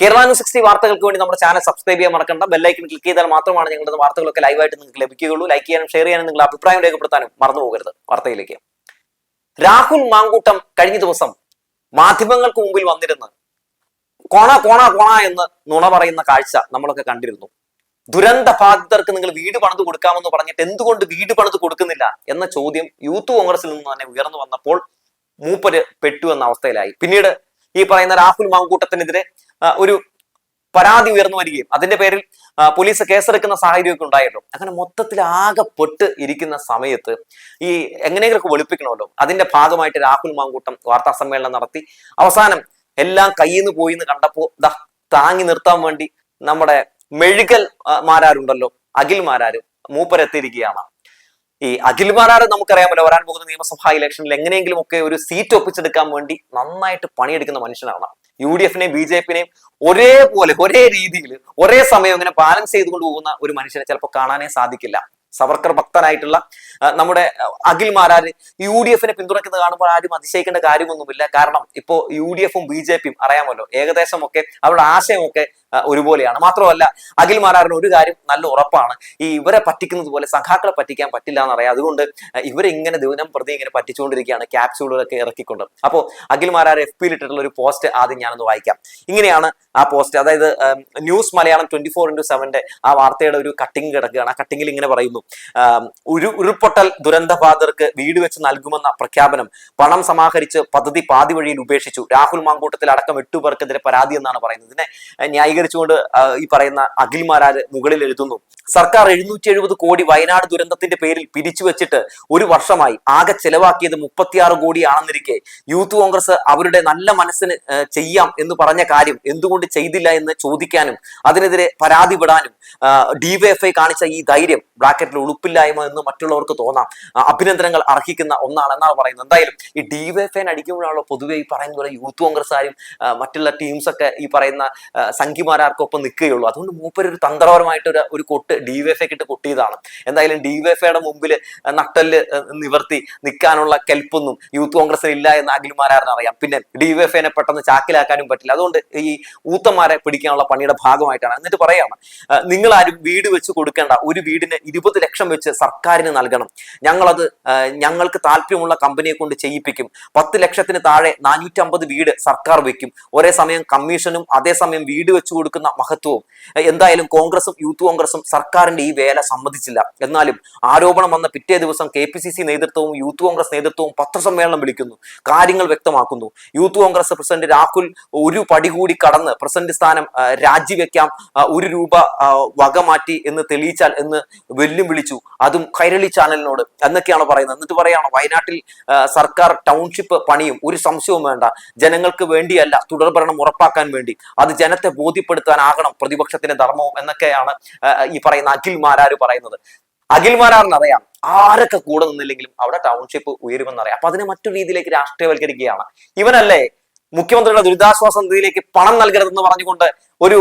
Kerala news sixty വാർത്തകൾക്ക് വേണ്ടി നമ്മുടെ ചാനൽ സബ്സ്ക്രൈബ് ചെയ്യാൻ മറക്കണ്ട. ബെല്ലൈക്കൻ ക്ലിക്ക് ചെയ്താൽ മാത്രമാണ് ഞങ്ങളുടെ വാർത്തകളൊക്കെ ലൈവായിട്ട് നിങ്ങൾക്ക് ലഭിക്കുകയുള്ളൂ. ലൈക്ക് ചെയ്യാനും ഷെയർ ചെയ്യാനും നിങ്ങളുടെ അഭിപ്രായം രേഖപ്പെടുത്താനും മറന്നു പോകരുത് വാർത്തയിലേക്ക്. രാഹുൽ മാങ്കൂട്ടം കഴിഞ്ഞ ദിവസം മാധ്യമങ്ങൾക്ക് മുമ്പിൽ വന്നിരുന്ന് കോണ കോണ കോണ എന്ന് നുണ പറയുന്ന കാഴ്ച നമ്മളൊക്കെ കണ്ടിരുന്നു. ദുരന്ത ബാധിതർക്ക് നിങ്ങൾ വീട് പണിത് കൊടുക്കാമെന്ന് പറഞ്ഞിട്ട് എന്തുകൊണ്ട് വീട് പണിത് കൊടുക്കുന്നില്ല എന്ന ചോദ്യം യൂത്ത് കോൺഗ്രസിൽ നിന്ന് തന്നെ ഉയർന്നു വന്നപ്പോൾ മൂപ്പര് പെട്ടു എന്ന അവസ്ഥയിലായി. പിന്നീട് ഈ പറയുന്ന രാഹുൽ മാങ്കൂട്ടത്തിനെതിരെ ഒരു പരാതി ഉയർന്നു വരികയും അതിന്റെ പേരിൽ പോലീസ് കേസെടുക്കുന്ന സാഹചര്യമൊക്കെ ഉണ്ടായല്ലോ. അങ്ങനെ മൊത്തത്തിൽ ആകെ പെട്ട് ഇരിക്കുന്ന സമയത്ത് ഈ എങ്ങനെയെങ്കിലൊക്കെ വെളുപ്പിക്കണമല്ലോ. അതിന്റെ ഭാഗമായിട്ട് രാഹുൽ മാങ്കൂട്ടം വാർത്താ സമ്മേളനം നടത്തി. അവസാനം എല്ലാം കയ്യിൽ നിന്ന് പോയി എന്ന് കണ്ടപ്പോ ദാ താങ്ങി നിർത്താൻ വേണ്ടി നമ്മുടെ മെഴുകൽ മാരാരുണ്ടല്ലോ അഖിൽ മാരാര് മൂപ്പരെത്തിയിരിക്കുകയാണ്. ഈ അഖിൽ മാരാറ് നമുക്കറിയാമല്ലോ വരാൻ പോകുന്ന നിയമസഭാ ഇലക്ഷനിൽ എങ്ങനെയെങ്കിലും ഒക്കെ ഒരു സീറ്റ് ഒപ്പിച്ചെടുക്കാൻ വേണ്ടി നന്നായിട്ട് പണിയെടുക്കുന്ന മനുഷ്യനാണ്. യു ഡി എഫിനെയും ബി ജെ പിനെയും ഒരേപോലെ ഒരേ രീതിയിൽ ഒരേ സമയം ഇങ്ങനെ ബാലൻസ് ചെയ്തുകൊണ്ട് പോകുന്ന ഒരു മനുഷ്യനെ ചിലപ്പോൾ കാണാനേ സാധിക്കില്ല. സവർക്കർ ഭക്തനായിട്ടുള്ള നമ്മുടെ അഖിൽ മാരാർ യു ഡി എഫിനെ പിന്തുണയ്ക്കുന്നത് കാണുമ്പോൾ ആരും അതിശയിക്കേണ്ട കാര്യമൊന്നുമില്ല. കാരണം ഇപ്പോൾ യു ഡി എഫും ബി ജെ പിയും അറിയാമല്ലോ ഏകദേശം ഒക്കെ അവരുടെ ആശയമൊക്കെ ഒരുപോലെയാണ്. മാത്രമല്ല അഖിൽ മാരാറിന് ഒരു കാര്യം നല്ല ഉറപ്പാണ്. ഈ ഇവരെ പറ്റിക്കുന്നത് പോലെ സഖാക്കളെ പറ്റിക്കാൻ പറ്റില്ല എന്നറിയാം. അതുകൊണ്ട് ഇവരെ ഇങ്ങനെ ദിവനം പ്രതി ഇങ്ങനെ പറ്റിച്ചുകൊണ്ടിരിക്കുകയാണ് ക്യാപ്സ്യൂളുകളൊക്കെ ഇറക്കിക്കൊണ്ട്. അപ്പോൾ അഖിൽ മാരാർ എഫ് പിയിൽ ഇട്ടിട്ടുള്ള ഒരു പോസ്റ്റ് ആദ്യം ഞാനൊന്ന് വായിക്കാം. ഇങ്ങനെയാണ് ആ പോസ്റ്റ്. അതായത് news Malayalam twenty four into സെവന്റെ ആ വാർത്തയുടെ ഒരു കട്ടിങ് കിടക്കുകയാണ്. ആ കട്ടിങ്ങിൽ ഇങ്ങനെ പറയുന്നു. ഒരു ഉരു ഉരുൾപൊട്ടൽ ദുരന്തബാധർക്ക് വീട് വെച്ച് നൽകുമെന്ന പ്രഖ്യാപനം പണം സമാഹരിച്ച് പദ്ധതി പാതി വഴിയിൽ ഉപേക്ഷിച്ചു. രാഹുൽ മാങ്കൂട്ടത്തിൽ അടക്കം എട്ടു പേർക്കെതിരെ പരാതി എന്നാണ് പറയുന്നത്. ഇതിനെ ഏഹ്, ന്യായീകരിച്ചുകൊണ്ട് ആ, ഈ പറയുന്ന അഖിൽമാരാര് മുകളിൽ എഴുതുന്നു. സർക്കാർ എഴുന്നൂറ്റി എഴുപത് കോടി വയനാട് ദുരന്തത്തിന്റെ പേരിൽ പിരിച്ചു വെച്ചിട്ട് ഒരു വർഷമായി ആകെ ചെലവാക്കിയത് മുപ്പത്തിയാറ് കോടിയാണെന്നിരിക്കെ യൂത്ത് കോൺഗ്രസ് അവരുടെ നല്ല മനസ്സിന് ചെയ്യാം എന്ന് പറഞ്ഞ കാര്യം എന്തുകൊണ്ട് ചെയ്തില്ല എന്ന് ചോദിക്കാനും അതിനെതിരെ പരാതിപ്പെടാനും ഡിവൈഎഫ്ഐ കാണിച്ച ഈ ധൈര്യം ബ്രാക്കറ്റിൽ ഉളുപ്പില്ലായ്മ എന്ന് മറ്റുള്ളവർക്ക് തോന്നാം. അഭിനന്ദനങ്ങൾ അർഹിക്കുന്ന ഒന്നാണ് എന്നാണ് പറയുന്നത്. എന്തായാലും ഈ ഡിവൈഎഫ്ഐ അടിക്കുമ്പോഴാണല്ലോ പൊതുവെ ഈ പറയുന്ന പോലെ യൂത്ത് കോൺഗ്രസ്സുകാരും മറ്റുള്ള ടീംസ് ഒക്കെ ഈ പറയുന്ന ആ, സംഘിമാരാർക്കൊപ്പം നിൽക്കുകയുള്ളൂ അതുകൊണ്ട് മൂപ്പര് ഒരു തന്ത്രപരമായിട്ട് ഒരു ഒരു കൊട്ട് ഡിവൈഎഫ്ഐക്ക് ഇട്ട് കൊട്ടിയതാണ്. എന്തായാലും ഡിവൈഎഫ്ഐയുടെ മുമ്പിൽ നട്ടൽ നിവർത്തി നിൽക്കാനുള്ള കെൽപ്പൊന്നും യൂത്ത് കോൺഗ്രസിന് ഇല്ല എന്ന് അഖിൽമാരാറിന് അറിയാം. പിന്നെ ഡിവൈഎഫ്ഐനെ പെട്ടെന്ന് ചാക്കിലാക്കാനും പറ്റില്ല. അതുകൊണ്ട് ഈ ഊത്തന്മാരെ പിടിക്കാനുള്ള പണിയുടെ ഭാഗമായിട്ടാണ്. എന്നിട്ട് പറയാണ് നിങ്ങൾ ആരും വീട് വെച്ച് കൊടുക്കേണ്ട ഒരു വീടിന് ഇരുപത് ലക്ഷം വെച്ച് സർക്കാരിന് നൽകണം. ഞങ്ങളത് ഞങ്ങൾക്ക് താല്പര്യമുള്ള കമ്പനിയെ കൊണ്ട് ചെയ്യിപ്പിക്കും. പത്ത് ലക്ഷത്തിന് താഴെ നാനൂറ്റമ്പത് വീട് സർക്കാർ വെക്കും. ഒരേ സമയം കമ്മീഷനും അതേസമയം വീട് വെച്ചു കൊടുക്കുന്ന മഹത്വവും. എന്തായാലും കോൺഗ്രസും യൂത്ത് കോൺഗ്രസും സർക്കാരിന്റെ ഈ വേല സമ്മതിച്ചില്ല. എന്നാലും ആരോപണം വന്ന പിറ്റേ ദിവസം കെ പി സി സി നേതൃത്വവും യൂത്ത് കോൺഗ്രസ് നേതൃത്വവും പത്രസമ്മേളനം വിളിക്കുന്നു. കാര്യങ്ങൾ വ്യക്തമാക്കുന്നു. യൂത്ത് കോൺഗ്രസ് പ്രസിഡന്റ് രാഹുൽ ഒരു പടി കൂടി കടന്ന് പ്രസിഡന്റ് സ്ഥാനം രാജിവെക്കാം ഒരു രൂപ വക മാറ്റി എന്ന് തെളിയിച്ചാൽ എന്ന് വെല്ലും വിളിച്ചു. അതും കൈരളി ചാനലിനോട്. എന്നൊക്കെയാണ് പറയുന്നത്? എന്നിട്ട് പറയാണ് വയനാട്ടിൽ സർക്കാർ ടൗൺഷിപ്പ് പണിയും. ഒരു സംശയവും വേണ്ട. ജനങ്ങൾക്ക് വേണ്ടിയല്ല തുടർഭരണം ഉറപ്പാക്കാൻ വേണ്ടി. അത് ജനത്തെ ബോധ്യപ്പെടുത്താനാകണം പ്രതിപക്ഷത്തിന്റെ ധർമ്മവും എന്നൊക്കെയാണ് ഈ പറയുന്ന അഖിൽമാരാർ പറയുന്നത്. അഖിൽ മാരാറിന് ആരൊക്കെ കൂടെ നിന്നില്ലെങ്കിലും അവിടെ ടൗൺഷിപ്പ് ഉയരുമെന്നറിയാം. അപ്പൊ അതിനെ മറ്റു രീതിയിലേക്ക് രാഷ്ട്രീയവൽക്കരിക്കുകയാണ്. ഇവനല്ലേ മുഖ്യമന്ത്രിയുടെ ദുരിതാശ്വാസ നിധിയിലേക്ക് പണം നൽകരുതെന്ന് പറഞ്ഞുകൊണ്ട് ഒരു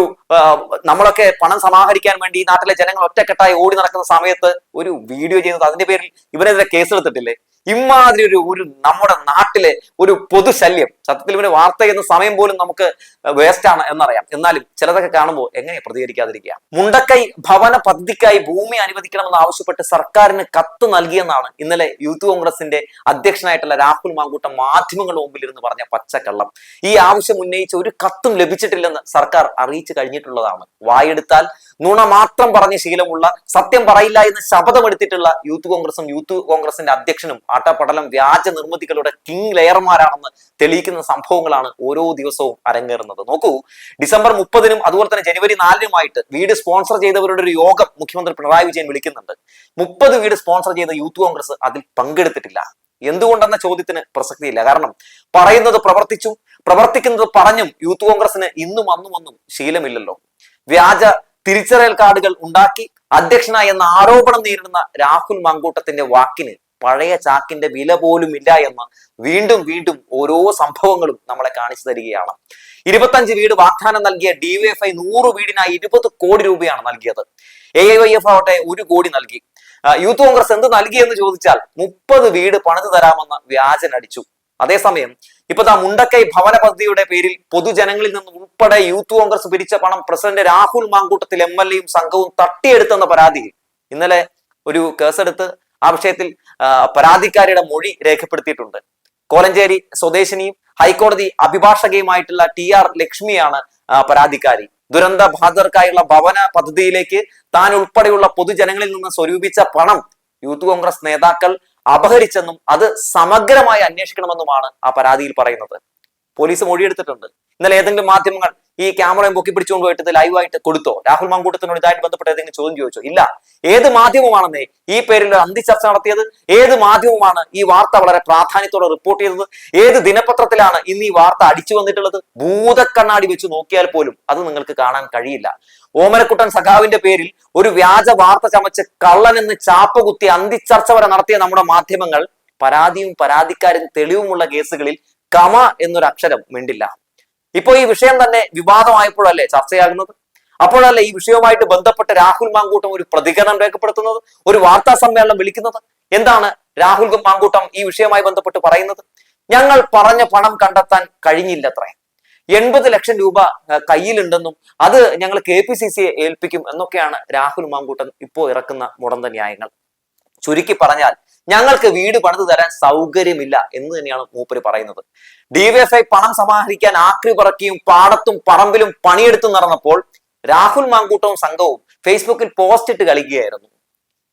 നമ്മളൊക്കെ പണം സമാഹരിക്കാൻ വേണ്ടി ഈ നാട്ടിലെ ജനങ്ങൾ ഒറ്റക്കെട്ടായി ഓടി നടക്കുന്ന സമയത്ത് ഒരു വീഡിയോ ചെയ്യുന്നത് അതിന്റെ പേരിൽ ഇവരെതിരെ കേസെടുത്തിട്ടില്ലേ? ഇമാതിരി ഒരു ഒരു നമ്മുടെ നാട്ടിലെ ഒരു പൊതുശല്യം. സത്യത്തിൽ ഇവന് വാർത്ത സമയം പോലും നമുക്ക് വേസ്റ്റ് ആണ് എന്നറിയാം. എന്നാലും ചിലതൊക്കെ കാണുമ്പോൾ എങ്ങനെ പ്രതികരിക്കാതിരിക്കുക മുണ്ടക്കൈ ഭവന പദ്ധതിക്കായി ഭൂമി അനുവദിക്കണമെന്ന് ആവശ്യപ്പെട്ട് സർക്കാരിന് കത്ത് നൽകിയെന്നാണ് ഇന്നലെ യൂത്ത് കോൺഗ്രസിന്റെ അധ്യക്ഷനായിട്ടുള്ള രാഹുൽ മാങ്കൂട്ടം മാധ്യമങ്ങളുടെ മുമ്പിൽ ഇരുന്ന് പറഞ്ഞ പച്ചക്കള്ളം. ഈ ആവശ്യം ഉന്നയിച്ച് ഒരു കത്തും ലഭിച്ചിട്ടില്ലെന്ന് സർക്കാർ അറിയിച്ചു കഴിഞ്ഞിട്ടുള്ളതാണ്. വായെടുത്താൽ നുണ മാത്രം പറഞ്ഞ ശീലമുള്ള സത്യം പറയില്ല എന്ന് ശപഥമെടുത്തിട്ടുള്ള യൂത്ത് കോൺഗ്രസും യൂത്ത് കോൺഗ്രസിന്റെ അധ്യക്ഷനും ആട്ടപ്പടലം വ്യാജ നിർമ്മിതികളുടെ കിങ് ലെയർമാരാണെന്ന് തെളിയിക്കുന്ന സംഭവങ്ങളാണ് ഓരോ ദിവസവും അരങ്ങേറുന്നത്. നോക്കൂ ഡിസംബർ മുപ്പതിനും അതുപോലെ തന്നെ ജനുവരി നാലിനുമായിട്ട് വീട് സ്പോൺസർ ചെയ്തവരുടെ ഒരു യോഗം മുഖ്യമന്ത്രി പിണറായി വിജയൻ വിളിക്കുന്നുണ്ട്. മുപ്പത് വീട് സ്പോൺസർ ചെയ്ത യൂത്ത് കോൺഗ്രസ് അതിൽ പങ്കെടുത്തിട്ടില്ല. എന്തുകൊണ്ടെന്ന ചോദ്യത്തിന് പ്രസക്തിയില്ല. കാരണം പറയുന്നത് പ്രവർത്തിച്ചു പ്രവർത്തിക്കുന്നത് പറഞ്ഞും യൂത്ത് കോൺഗ്രസിന് ഇന്നും അന്നും ഒന്നും ശീലമില്ലല്ലോ. വ്യാജ തിരിച്ചറിയൽ കാർഡുകൾ ഉണ്ടാക്കി അധ്യക്ഷനായി എന്ന ആരോപണം നേരിടുന്ന രാഹുൽ മാങ്കൂട്ടത്തിന്റെ വാക്കിന് പഴയ ചാക്കിന്റെ വില പോലും ഇല്ല എന്ന് വീണ്ടും വീണ്ടും ഓരോ സംഭവങ്ങളും നമ്മളെ കാണിച്ചു തരികയാണ്. ഇരുപത്തഞ്ച് വീട് വാഗ്ദാനം നൽകിയ ഡിവൈഎഫ്ഐ നൂറ് വീടിനായി ഇരുപത് കോടി രൂപയാണ് നൽകിയത്. എ ഐ വൈ എഫ് ആവട്ടെ ഒരു കോടി നൽകി. യൂത്ത് കോൺഗ്രസ് എന്ത് നൽകി എന്ന് ചോദിച്ചാൽ മുപ്പത് വീട് പണിതു തരാമെന്ന് വ്യാജനടിച്ചു അതേസമയം ഇപ്പൊ താ മുണ്ടക്കൈ ഭവന പദ്ധതിയുടെ പേരിൽ പൊതുജനങ്ങളിൽ നിന്ന് ഉൾപ്പെടെ യൂത്ത് കോൺഗ്രസ് പിരിച്ച പണം president Rahul Mamkootathil M L എയും സംഘവും തട്ടിയെടുത്തെന്ന പരാതി ഇന്നലെ ഒരു കേസെടുത്ത് ആ വിഷയത്തിൽ പരാതിക്കാരിയുടെ മൊഴി രേഖപ്പെടുത്തിയിട്ടുണ്ട്. കോലഞ്ചേരി സ്വദേശിനിയും ഹൈക്കോടതി അഭിഭാഷകയുമായിട്ടുള്ള ടി ആർ ലക്ഷ്മിയാണ് പരാതിക്കാരി. ദുരന്ത ബാധിതർക്കായുള്ള ഭവന പദ്ധതിയിലേക്ക് താൻ ഉൾപ്പെടെയുള്ള പൊതുജനങ്ങളിൽ നിന്ന് സ്വരൂപിച്ച പണം യൂത്ത് കോൺഗ്രസ് നേതാക്കൾ അപഹരിച്ചെന്നും അത് സമഗ്രമായി അന്വേഷിക്കണമെന്നുമാണ് ആ പരാതിയിൽ പറയുന്നത്. പോലീസ് മൊഴിയെടുത്തിട്ടുണ്ട്. ഇന്നലെ ഏതെങ്കിലും മാധ്യമങ്ങൾ ഈ ക്യാമറയും പൊക്കി പിടിച്ചുകൊണ്ട് പോയിട്ട് ലൈവായിട്ട് കൊടുത്തോ? രാഹുൽ മങ്കൂട്ടത്തിനോട് ഇതായിട്ട് ബന്ധപ്പെട്ട് ഏതെങ്കിലും ചോദ്യം ചോദിച്ചോ? ഇല്ല. ഏത് മാധ്യമമാണെന്നേ ഈ പേരിൽ അന്തി ചർച്ച നടത്തിയത്? ഏത് മാധ്യമമാണ് ഈ വാർത്ത വളരെ പ്രാധാന്യത്തോടെ റിപ്പോർട്ട് ചെയ്തത്? ഏത് ദിനപത്രത്തിലാണ് ഇന്ന് ഈ വാർത്ത അടിച്ചു വന്നിട്ടുള്ളത്? ഭൂതക്കണ്ണാടി വെച്ച് നോക്കിയാൽ പോലും അത് നിങ്ങൾക്ക് കാണാൻ കഴിയില്ല. ഓമരക്കുട്ടൻ സഖാവിന്റെ പേരിൽ ഒരു വ്യാജ വാർത്ത ചമച്ച് കള്ളനെന്ന് എന്ന് ചാപ്പ കുത്തി അന്തിച്ചർച്ച വരെ നടത്തിയ നമ്മുടെ മാധ്യമങ്ങൾ പരാതിയും പരാതിക്കാരും തെളിവുമുള്ള കേസുകളിൽ കമ എന്നൊരു അക്ഷരം മിണ്ടില്ല. ഇപ്പോ ഈ വിഷയം തന്നെ വിവാദമായപ്പോഴല്ലേ ചർച്ചയാകുന്നത്? അപ്പോഴല്ലേ ഈ വിഷയവുമായിട്ട് ബന്ധപ്പെട്ട് രാഹുൽ മാങ്കൂട്ടം ഒരു പ്രതികരണം രേഖപ്പെടുത്തുന്നത് ഒരു വാർത്താ സമ്മേളനം വിളിക്കുന്നത്? എന്താണ് രാഹുൽ മാങ്കൂട്ടം ഈ വിഷയവുമായി ബന്ധപ്പെട്ട് പറയുന്നത്? ഞങ്ങൾ പറഞ്ഞ പണം കണ്ടെത്താൻ കഴിഞ്ഞില്ലത്രേ. എൺപത് ലക്ഷം രൂപ കയ്യിലുണ്ടെന്നും അത് ഞങ്ങൾ കെ പി സി സിയെ ഏൽപ്പിക്കും എന്നൊക്കെയാണ് രാഹുൽ മാങ്കൂട്ടൻ ഇപ്പോൾ ഇറക്കുന്ന മുടന്ത ന്യായങ്ങൾ. ചുരുക്കി പറഞ്ഞാൽ ഞങ്ങൾക്ക് വീട് പണിത് തരാൻ സൗകര്യമില്ല എന്ന് തന്നെയാണ് മൂപ്പര് പറയുന്നത്. ഡിവൈഎഫ്ഐ പണം സമാഹരിക്കാൻ ആക്രി പറക്കിയും പാടത്തും പറമ്പിലും പണിയെടുത്തും നടന്നപ്പോൾ രാഹുൽ മാങ്കൂട്ടവും സംഘവും ഫേസ്ബുക്കിൽ പോസ്റ്റ് ഇട്ട് കളിക്കുകയായിരുന്നു.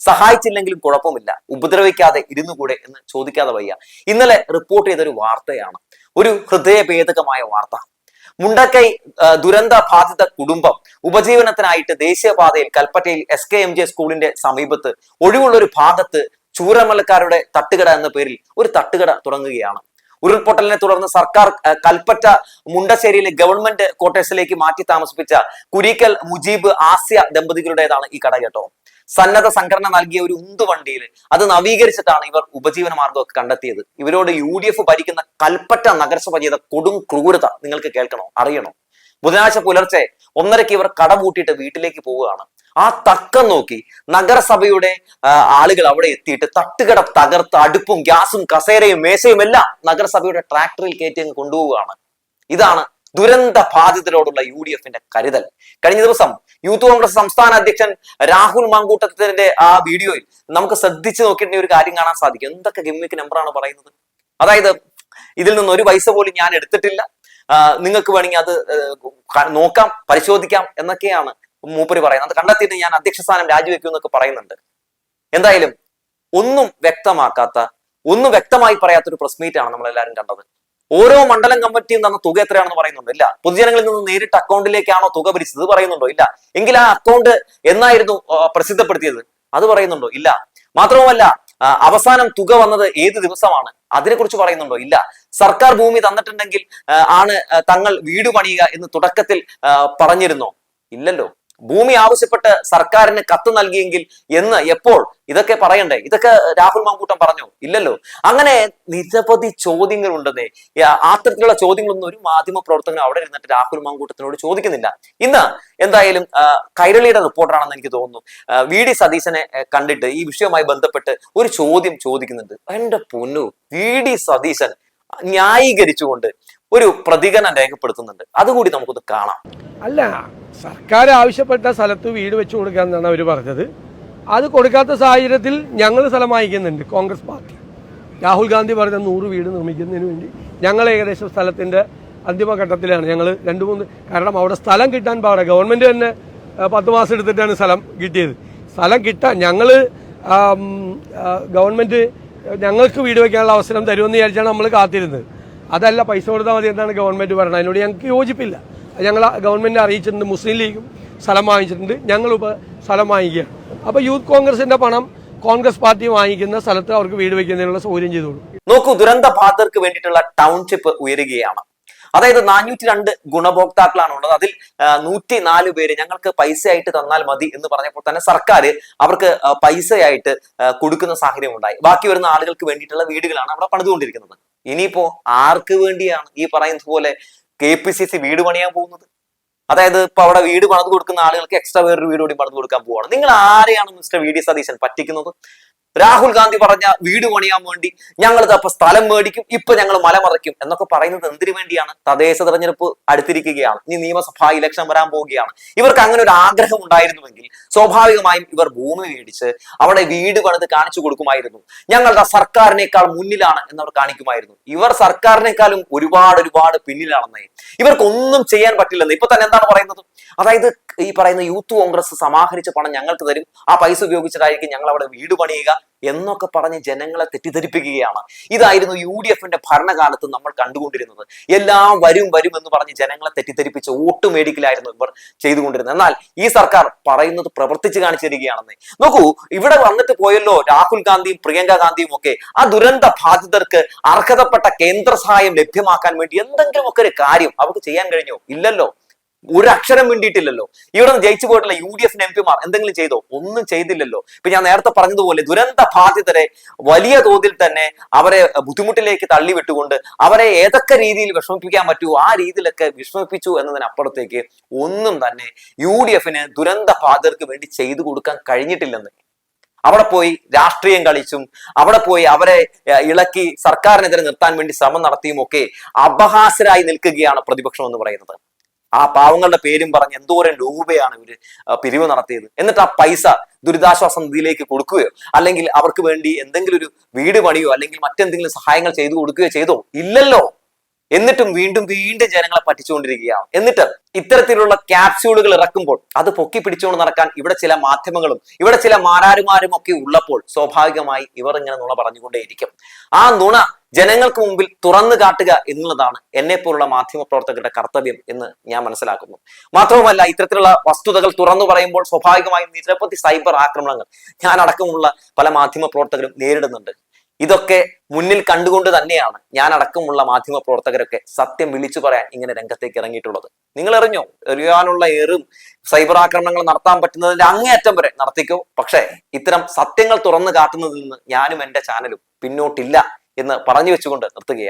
സഹായിച്ചില്ലെങ്കിലും കുഴപ്പമില്ല. ഉപദ്രവിക്കാതെ ഇരുന്നുകൂടെ എന്ന് ചോദിക്കാതെ വയ്യ. ഇന്നലെ റിപ്പോർട്ട് ചെയ്തൊരു വാർത്തയാണ്. ഒരു ഹൃദയഭേദകമായ വാർത്ത. മുണ്ടക്കൈ ദുരന്ത ബാധിത കുടുംബം ഉപജീവനത്തിനായിട്ട് ദേശീയപാതയിൽ കൽപ്പറ്റയിൽ എസ് കെ എം ജെ സ്കൂളിന്റെ സമീപത്ത് ഒഴിവുള്ള ഒരു ഭാഗത്ത് ചൂരമലക്കാരുടെ തട്ടുകട എന്ന പേരിൽ ഒരു തട്ടുകട തുടങ്ങുകയാണ്. ഉരുൾപൊട്ടലിനെ തുടർന്ന് സർക്കാർ കൽപ്പറ്റ മുണ്ടശ്ശേരിയിലെ ഗവൺമെന്റ് ക്വാർട്ടേഴ്സിലേക്ക് മാറ്റി താമസിപ്പിച്ച കുരീക്കൽ മുജീബ് ആസ്യ ദമ്പതികളുടേതാണ് ഈ കട കേട്ടോ. സന്നദ്ധ സംഘടന നൽകിയ ഒരു ഉന്തുവണ്ടിയിൽ അത് നവീകരിച്ചിട്ടാണ് ഇവർ ഉപജീവന മാർഗമൊക്കെ കണ്ടെത്തിയത്. ഇവരോട് യു ഡി എഫ് ഭരിക്കുന്ന കൽപ്പറ്റ നഗരസഭ ചെയ്ത കൊടും ക്രൂരത നിങ്ങൾക്ക് കേൾക്കണോ? അറിയണോ? ബുധനാഴ്ച പുലർച്ചെ ഒന്നരയ്ക്ക് ഇവർ കട പൂട്ടിയിട്ട് വീട്ടിലേക്ക് പോവുകയാണ്. ആ തക്കം നോക്കി നഗരസഭയുടെ ആളുകൾ അവിടെ എത്തിയിട്ട് തട്ടുകട തകർത്ത് അടുപ്പും ഗ്യാസും കസേരയും മേശയും എല്ലാം നഗരസഭയുടെ ട്രാക്ടറിൽ കയറ്റി അങ്ങ് കൊണ്ടുപോവുകയാണ്. ഇതാണ് ദുരന്ത ബാധിതരോടുള്ള യു ഡി എഫിന്റെ കരുതൽ. കഴിഞ്ഞ ദിവസം യൂത്ത് കോൺഗ്രസ് സംസ്ഥാന അധ്യക്ഷൻ രാഹുൽ മാങ്കൂട്ടത്തിന്റെ ആ വീഡിയോയിൽ നമുക്ക് ശ്രദ്ധിച്ചു നോക്കിയിട്ടുണ്ടെങ്കിൽ ഒരു കാര്യം കാണാൻ സാധിക്കും. എന്തൊക്കെ ഗമ്മിക്ക് നമ്പറാണ് പറയുന്നത്? അതായത് ഇതിൽ നിന്ന് ഒരു പൈസ പോലും ഞാൻ എടുത്തിട്ടില്ല. നിങ്ങൾക്ക് വേണമെങ്കിൽ അത് നോക്കാം പരിശോധിക്കാം എന്നൊക്കെയാണ് മൂപ്പര് പറയുന്നത് കണ്ടെത്തിയിട്ട് ഞാൻ അധ്യക്ഷ സ്ഥാനം രാജിവെക്കും എന്നൊക്കെ പറയുന്നുണ്ട്. എന്തായാലും ഒന്നും വ്യക്തമാക്കാത്ത ഒന്നും വ്യക്തമായി പറയാത്ത ഒരു പ്രസ് മീറ്റ് ആണ് നമ്മൾ എല്ലാവരും കണ്ടത്. ഓരോ മണ്ഡലം കമ്മിറ്റിയും തന്ന തുക എത്രയാണെന്ന് പറയുന്നുണ്ടോ? ഇല്ല. പൊതുജനങ്ങളിൽ നിന്ന് നേരിട്ട് അക്കൗണ്ടിലേക്കാണോ തുക പിരിച്ചത് പറയുന്നുണ്ടോ? ഇല്ല. എങ്കിൽ ആ അക്കൗണ്ട് എന്നായിരുന്നു പ്രസിദ്ധപ്പെടുത്തിയത്? അത് പറയുന്നുണ്ടോ? ഇല്ല. മാത്രവുമല്ല അവസാനം തുക വന്നത് ഏത് ദിവസമാണ്? അതിനെക്കുറിച്ച് പറയുന്നുണ്ടോ? ഇല്ല. സർക്കാർ ഭൂമി തന്നിട്ടുണ്ടെങ്കിൽ ആണ് തങ്ങൾ വീട് പണിയുക എന്ന് തുടക്കത്തിൽ പറഞ്ഞിരുന്നോ? ഇല്ലല്ലോ. ഭൂമി ആവശ്യപ്പെട്ട് സർക്കാരിന് കത്ത് നൽകിയെങ്കിൽ എന്ന് എപ്പോൾ? ഇതൊക്കെ പറയണ്ടേ? ഇതൊക്കെ രാഹുൽ മാങ്കൂട്ടം പറഞ്ഞു. ഇല്ലല്ലോ. അങ്ങനെ നിരവധി ചോദ്യങ്ങൾ ഉണ്ടെന്നേ അത്തരത്തിലുള്ള ചോദ്യങ്ങളൊന്നും ഒരു മാധ്യമ പ്രവർത്തകനും അവിടെ ഇരുന്നിട്ട് രാഹുൽ മാങ്കൂട്ടത്തിനോട് ചോദിക്കുന്നില്ല. ഇന്ന് എന്തായാലും കൈരളിയുടെ റിപ്പോർട്ടറാണെന്ന് എനിക്ക് തോന്നുന്നു. വി ഡി സതീശനെ കണ്ടിട്ട് ഈ വിഷയവുമായി ബന്ധപ്പെട്ട് ഒരു ചോദ്യം ചോദിക്കുന്നുണ്ട്. എന്റെ പൊന്നു വി ഡി സതീശൻ ന്യായീകരിച്ചുകൊണ്ട് ഒരു പ്രതികരണം രേഖപ്പെടുത്തുന്നുണ്ട്. അതുകൂടി നമുക്കൊന്ന് കാണാം. അല്ല സർക്കാർ ആവശ്യപ്പെട്ട സ്ഥലത്ത് വീട് വെച്ചു കൊടുക്കുക എന്നാണ് അവർ പറഞ്ഞത്. അത് കൊടുക്കാത്ത സാഹചര്യത്തിൽ ഞങ്ങൾ സ്ഥലം വാങ്ങിക്കുന്നുണ്ട് കോൺഗ്രസ് പാർട്ടി. രാഹുൽ ഗാന്ധി പറഞ്ഞ നൂറ് വീട് നിർമ്മിക്കുന്നതിന് വേണ്ടി ഞങ്ങൾ ഏകദേശം സ്ഥലത്തിന്റെ അന്തിമഘട്ടത്തിലാണ്. ഞങ്ങൾ രണ്ട് മൂന്ന് കാരണം അവിടെ സ്ഥലം കിട്ടാൻ പാടില്ല ഗവൺമെന്റ് തന്നെ പത്ത് മാസം എടുത്തിട്ടാണ് സ്ഥലം കിട്ടിയത്. സ്ഥലം കിട്ടാൻ ഞങ്ങൾ ഗവൺമെന്റ് ഞങ്ങൾക്ക് വീട് വയ്ക്കാനുള്ള അവസരം തരുമെന്ന് വിചാരിച്ചാണ് നമ്മൾ കാത്തിരുന്നത്. അതല്ല പൈസ കൊടുത്താൽ മതി എന്നാണ് ഗവൺമെന്റ് പറയുന്നത് അതിനോട് ഞങ്ങൾക്ക് യോജിപ്പില്ല. ഞങ്ങൾ ഗവൺമെന്റ് അറിയിച്ചിട്ടുണ്ട് മുസ്ലിം ലീഗും സ്ഥലം വാങ്ങിച്ചിട്ടുണ്ട്. ഞങ്ങളിപ്പോൾ സ്ഥലം വാങ്ങിക്കുകയാണ്. അപ്പോൾ യൂത്ത് കോൺഗ്രസിന്റെ പണം കോൺഗ്രസ് പാർട്ടി വാങ്ങിക്കുന്ന സ്ഥലത്ത് അവർക്ക് വീട് വയ്ക്കുന്നതിനുള്ള സൗകര്യം ചെയ്തോളൂ നോക്കൂ ദുരന്ത ബാധർക്ക് വേണ്ടിയിട്ടുള്ള ടൗൺഷിപ്പ് ഉയരുകയാണ്. അതായത് നാനൂറ്റി രണ്ട് ഗുണഭോക്താക്കളാണ് ഉള്ളത് അതിൽ നൂറ്റി നാല് പേര് ഞങ്ങൾക്ക് പൈസയായിട്ട് തന്നാൽ മതി എന്ന് പറഞ്ഞപ്പോൾ തന്നെ സർക്കാർ അവർക്ക് പൈസയായിട്ട് കൊടുക്കുന്ന സാഹചര്യം ഉണ്ടായി ബാക്കി വരുന്ന ആളുകൾക്ക് വേണ്ടിയിട്ടുള്ള വീടുകളാണ് അവിടെ പണിതുകൊണ്ടിരിക്കുന്നത്. ഇനിയിപ്പോ ആർക്ക് വേണ്ടിയാണ് ഈ പറയുന്നത് പോലെ കെ പി സി സി വീട് പണിയാൻ പോകുന്നത്? അതായത് ഇപ്പൊ അവിടെ വീട് പണിത് കൊടുക്കുന്ന ആളുകൾക്ക് എക്സ്ട്രാ വേറൊരു വീട് കൂടി പണിത് കൊടുക്കാൻ പോവാണ്. നിങ്ങൾ ആരെയാണ് മിസ്റ്റർ വി ഡി സതീശൻ പറ്റിക്കുന്നത്? രാഹുൽ ഗാന്ധി പറഞ്ഞ വീട് പണിയാൻ വേണ്ടി ഞങ്ങൾ അപ്പൊ സ്ഥലം മേടിക്കും ഇപ്പൊ ഞങ്ങൾ മലമറയ്ക്കും എന്നൊക്കെ പറയുന്നത് എന്തിനു വേണ്ടിയാണ്? തദ്ദേശ തെരഞ്ഞെടുപ്പ് അടുത്തിരിക്കുകയാണ്. ഇനി നിയമസഭാ ഇലക്ഷൻ വരാൻ പോവുകയാണ്. ഇവർക്ക് അങ്ങനെ ഒരു ആഗ്രഹം ഉണ്ടായിരുന്നുവെങ്കിൽ സ്വാഭാവികമായും ഇവർ ഭൂമി മേടിച്ച് അവിടെ വീട് പണിത് കാണിച്ചു കൊടുക്കുമായിരുന്നു. ഞങ്ങളുടെ സർക്കാരിനേക്കാൾ മുന്നിലാണ് എന്നവർ കാണിക്കുമായിരുന്നു. ഇവർ സർക്കാരിനേക്കാളും ഒരുപാട് ഒരുപാട് പിന്നിലാണെന്നേ. ഇവർക്കൊന്നും ചെയ്യാൻ പറ്റില്ലെന്ന്. ഇപ്പൊ തന്നെ എന്താണ് പറയുന്നത്? അതായത് ഈ പറയുന്ന യൂത്ത് കോൺഗ്രസ് സമാഹരിച്ച പണം ഞങ്ങൾക്ക് തരും. ആ പൈസ ഉപയോഗിച്ചിട്ടായിരിക്കും ഞങ്ങൾ അവിടെ വീട് പണിയുക. എന്നൊക്കെ പറഞ്ഞ് ജനങ്ങളെ തെറ്റിദ്ധരിപ്പിക്കുകയാണ്. ഇതായിരുന്നു യു ഡി എഫിന്റെ ഭരണകാലത്ത് നമ്മൾ കണ്ടുകൊണ്ടിരുന്നത്. എല്ലാം വരും വരും എന്ന് പറഞ്ഞ് ജനങ്ങളെ തെറ്റിദ്ധരിപ്പിച്ച് വോട്ട് മേടിക്കലായിരുന്നു ഇവർ ചെയ്തുകൊണ്ടിരുന്നത്. എന്നാൽ ഈ സർക്കാർ പറയുന്നത് പ്രവർത്തിച്ച് കാണിച്ചിരിക്കുകയാണെന്ന്. നോക്കൂ ഇവിടെ വന്നിട്ട് പോയല്ലോ രാഹുൽ ഗാന്ധിയും പ്രിയങ്ക ഗാന്ധിയും ഒക്കെ. ആ ദുരന്ത ബാധിതർക്ക് അർഹതപ്പെട്ട കേന്ദ്ര സഹായം ലഭ്യമാക്കാൻ വേണ്ടി എന്തെങ്കിലുമൊക്കെ ഒരു കാര്യം അവർക്ക് ചെയ്യാൻ കഴിഞ്ഞോ? ഇല്ലല്ലോ. ഒരു അക്ഷരം വേണ്ടിയിട്ടില്ലല്ലോ ഇവിടെ ജയിച്ചു പോയിട്ടുള്ള യു ഡി എഫിന് എം പിമാർ എന്തെങ്കിലും ചെയ്തോ? ഒന്നും ചെയ്തില്ലല്ലോ. ഇപ്പൊ ഞാൻ നേരത്തെ പറഞ്ഞതുപോലെ ദുരന്ത ബാധിതരെ വലിയ തോതിൽ തന്നെ അവരെ ബുദ്ധിമുട്ടിലേക്ക് തള്ളിവിട്ടുകൊണ്ട് അവരെ ഏതൊക്കെ രീതിയിൽ വിഷമിപ്പിക്കാൻ പറ്റുമോ ആ രീതിയിലൊക്കെ വിഷമിപ്പിച്ചു എന്നതിനപ്പുറത്തേക്ക് ഒന്നും തന്നെ യു ഡി എഫിന് ദുരന്ത ബാധിതർക്ക് വേണ്ടി ചെയ്തു കൊടുക്കാൻ കഴിഞ്ഞിട്ടില്ലെന്ന്. അവിടെ പോയി രാഷ്ട്രീയം കളിച്ചും അവിടെ പോയി അവരെ ഇളക്കി സർക്കാരിനെതിരെ നിർത്താൻ വേണ്ടി ശ്രമം നടത്തിയും ഒക്കെ അപഹാസരായി നിൽക്കുകയാണ് പ്രതിപക്ഷം എന്ന് പറയുന്നത്. ആ പാവങ്ങളുടെ പേരും പറഞ്ഞ് എന്തോരം രൂപയാണ് ഇവർ പിരിവ് നടത്തിയത്. എന്നിട്ട് ആ പൈസ ദുരിതാശ്വാസ നിധിയിലേക്ക് കൊടുക്കുകയോ അല്ലെങ്കിൽ അവർക്ക് വേണ്ടി എന്തെങ്കിലും ഒരു വീട് പണിയോ അല്ലെങ്കിൽ മറ്റെന്തെങ്കിലും സഹായങ്ങൾ ചെയ്തു കൊടുക്കുകയോ ചെയ്തോ? ഇല്ലല്ലോ. എന്നിട്ടും വീണ്ടും വീണ്ടും ജനങ്ങളെ പറ്റിച്ചുകൊണ്ടിരിക്കുകയാണ്. എന്നിട്ട് ഇത്തരത്തിലുള്ള ക്യാപ്സ്യൂളുകൾ ഇറക്കുമ്പോൾ അത് പൊക്കി പിടിച്ചുകൊണ്ട് നടക്കാൻ ഇവിടെ ചില മാധ്യമങ്ങളും ഇവിടെ ചില മാരാരുമാരും ഒക്കെ ഉള്ളപ്പോൾ സ്വാഭാവികമായി ഇവർ ഇങ്ങനെ നുണ പറഞ്ഞുകൊണ്ടേയിരിക്കും. ആ നുണ ജനങ്ങൾക്ക് മുമ്പിൽ തുറന്നു കാട്ടുക എന്നുള്ളതാണ് എന്നെ പോലുള്ള മാധ്യമ പ്രവർത്തകരുടെ കർത്തവ്യം എന്ന് ഞാൻ മനസ്സിലാക്കുന്നു. മാത്രവുമല്ല ഇത്തരത്തിലുള്ള വസ്തുതകൾ തുറന്നു പറയുമ്പോൾ സ്വാഭാവികമായും നിരവധി സൈബർ ആക്രമണങ്ങൾ ഞാൻ അടക്കമുള്ള പല മാധ്യമ പ്രവർത്തകരും നേരിടുന്നുണ്ട്. ഇതൊക്കെ മുന്നിൽ കണ്ടുകൊണ്ട് തന്നെയാണ് ഞാൻ അടക്കമുള്ള മാധ്യമ പ്രവർത്തകരൊക്കെ സത്യം വിളിച്ചു പറയാൻ ഇങ്ങനെ രംഗത്തേക്ക് ഇറങ്ങിയിട്ടുള്ളത്. നിങ്ങൾ എറിഞ്ഞോ എറിയാനുള്ള ഏറും സൈബർ ആക്രമണങ്ങൾ നടത്താൻ പറ്റുന്നതിന്റെ അങ്ങേയറ്റം വരെ നടത്തിക്കോ. പക്ഷേ ഇത്തരം സത്യങ്ങൾ തുറന്നു കാട്ടുന്നതിൽ നിന്ന് ഞാനും എന്റെ ചാനലും പിന്നോട്ടില്ല. എന്ന് പറഞ്ഞു വെച്ചുകൊണ്ട് നിർത്തുകയാണ്.